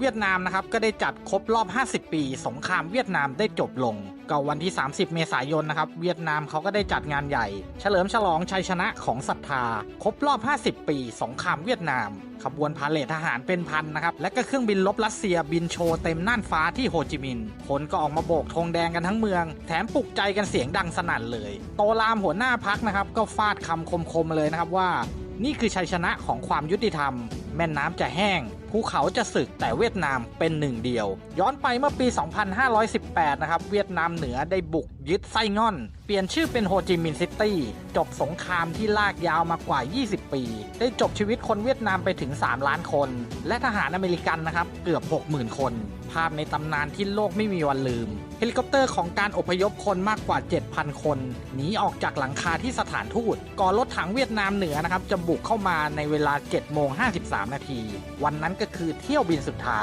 เวียดนามนะครับก็ได้จัดครบรอบ 50 ปี สงครามเวียดนามได้จบลงก็วันที่ 30 เมษายนนะครับเวียดนามเขาก็ได้จัดงานใหญ่ เฉลิมฉลองชัยชนะของศรัทธา ครบรอบ 50 ปี สงครามเวียดนาม ขบวนพาเหรดทหารเป็นพันนะครับและก็เครื่องบินลบรัสเซียบินโชว์เต็มน่านฟ้าที่โฮจิมินห์คนก็ออกมาโบกธงแดงกันทั้งเมือง แถมปลุกใจกันเสียงดังสนั่นเลย โตลามหัวหน้าพักนะครับก็ฟาดคำคมๆเลยนะครับว่า นี่คือชัยชนะของความยุติธรรม แม่น้ำจะแห้ง ภูเขาจะสึกแต่เวียดนามเป็นหนึ่งเดียว ย้อนไปเมื่อปี 2518 นะครับ เวียดนามเหนือได้บุกยึดไส้ง่อน เปลี่ยนชื่อเป็นโฮจิมินห์ซิตี้ จบสงครามที่ลากยาวมากว่า 20 ปี ได้จบชีวิตคนเวียดนามไปถึง 3 ล้านคน และทหารอเมริกันนะครับ เกือบ 60,000 คน ภาพในตำนานที่โลกไม่มีวันลืม เฮลิคอปเตอร์ของการอพยพคนมากกว่า 7,000 คนหนีออกจากหลังคาที่สถานทูตก่อนรถถังเวียดนามเหนือนะครับจะบุกเข้ามาในเวลา7โมง53 นาที วันนั้นก็คือเที่ยวบินสุดท้าย